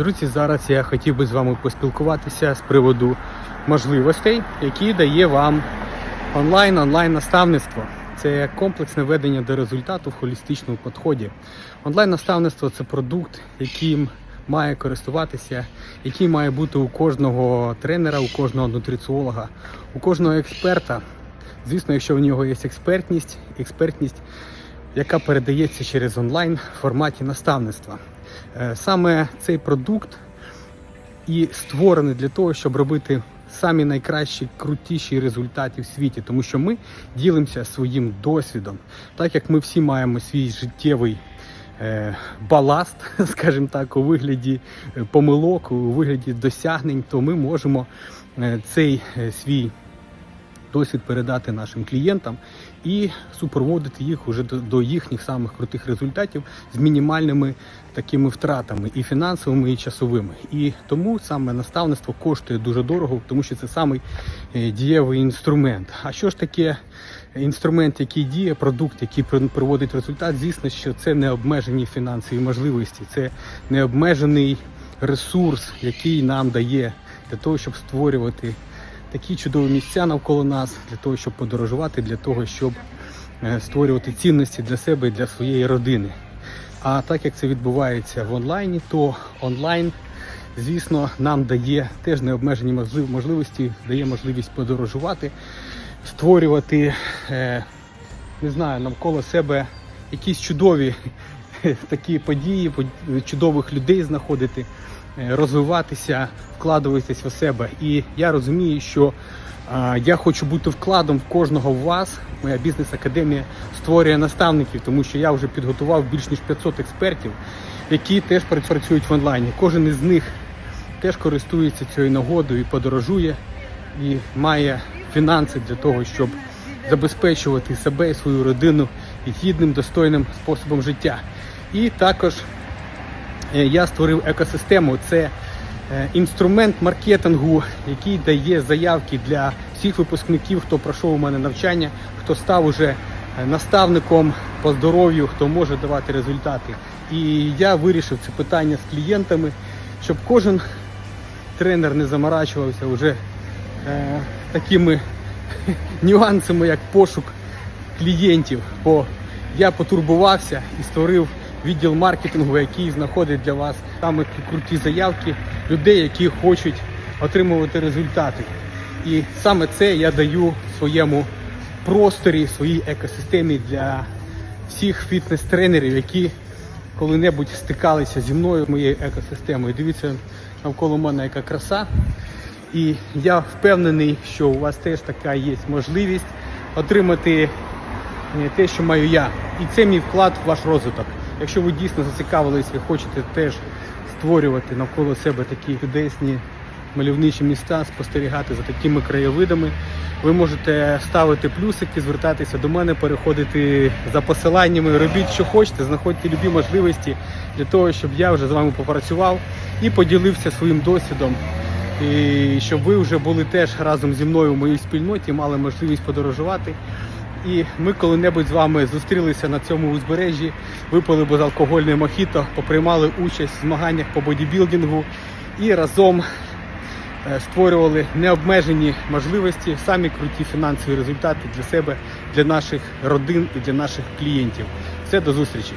Друзі, зараз я хотів би з вами поспілкуватися з приводу можливостей, які дає вам онлайн, онлайн наставництво. Це комплексне ведення до результату в холістичному підході. Онлайн наставництво це продукт, яким має користуватися, який має бути у кожного тренера, у кожного нутриціолога, у кожного експерта. Звісно, якщо в нього є експертність, експертність, яка передається через онлайн форматі наставництва. Е, Саме цей продукт і створений для того, щоб робити самі найкращі, крутіші результати в світі, тому що ми ділимося своїм досвідом, так як ми всі маємо свій життєвий е, баласт, скажімо так, у вигляді е, помилок, у вигляді досягнень, то ми можемо цей свій досвід передати нашим клієнтам і супроводити їх уже до, їхніх самих крутих результатів з мінімальними такими втратами і фінансовими, і часовими. І тому саме наставництво коштує дуже дорого, тому що це самий е, дієвий інструмент. А що ж таке інструмент, який діє, продукт, який при- приводить результат? Звісно, що це не обмежені фінансові можливості, це не обмежений ресурс, який нам дає для того, щоб створювати такі чудові місця навколо нас, для того, щоб подорожувати, для того, щоб е, створювати цінності для себе і для своєї родини. А так як це відбувається в онлайні, то онлайн, звісно, нам дає теж необмежені можливості, дає можливість подорожувати, створювати, е, не знаю, навколо себе якісь чудові такі події, под- чудових людей знаходити, е, розвиватися, вкладуватись в себе. І я розумію, що я хочу бути вкладом в кожного з вас. Моя бізнес-академія створює наставників, тому що я вже підготував більш ніж 500 експертів, які теж працюють в онлайні. Кожен із них теж користується цією нагодою і подорожує, і має фінанси для того, щоб забезпечувати себе і свою родину гідним, достойним способом життя. І також Е, я створив екосистему. Це е, інструмент маркетингу, який дає заявки для всіх випускників, хто пройшов у мене навчання, хто став уже е, наставником по здоров'ю, хто може давати результати. І я вирішив це питання з клієнтами, щоб кожен тренер не заморачувався вже е, такими нюансами, як пошук клієнтів. Бо я потурбувався і створив відділ маркетингу, який знаходить для вас саме круті заявки людей, які хочуть отримувати результати. І саме це я даю в своєму просторі, своїй екосистемі для всіх фітнес-тренерів, які коли-небудь стикалися зі мною, моєю екосистемою. Дивіться навколо мене яка краса. І я впевнений, що у вас теж така є можливість отримати е, те, що маю я. І це мій вклад в ваш розвиток. Якщо ви дійсно зацікавились, ви хочете теж створювати навколо себе такі чудесні мальовничі міста, спостерігати за такими краєвидами, ви можете ставити плюсики, звертатися до мене, переходити за посиланнями, робіть, що хочете, знаходьте любі можливості для того, щоб я вже з вами попрацював і поділився своїм досвідом. І щоб ви вже були теж разом зі мною в моїй спільноті, мали можливість подорожувати. І ми коли-небудь з вами зустрілися на цьому узбережжі, випили безалкогольне мохіто, поприймали участь в змаганнях по бодібілдингу і разом е, створювали необмежені можливості, самі круті фінансові результати для себе, для наших родин і для наших клієнтів. Все до зустрічі!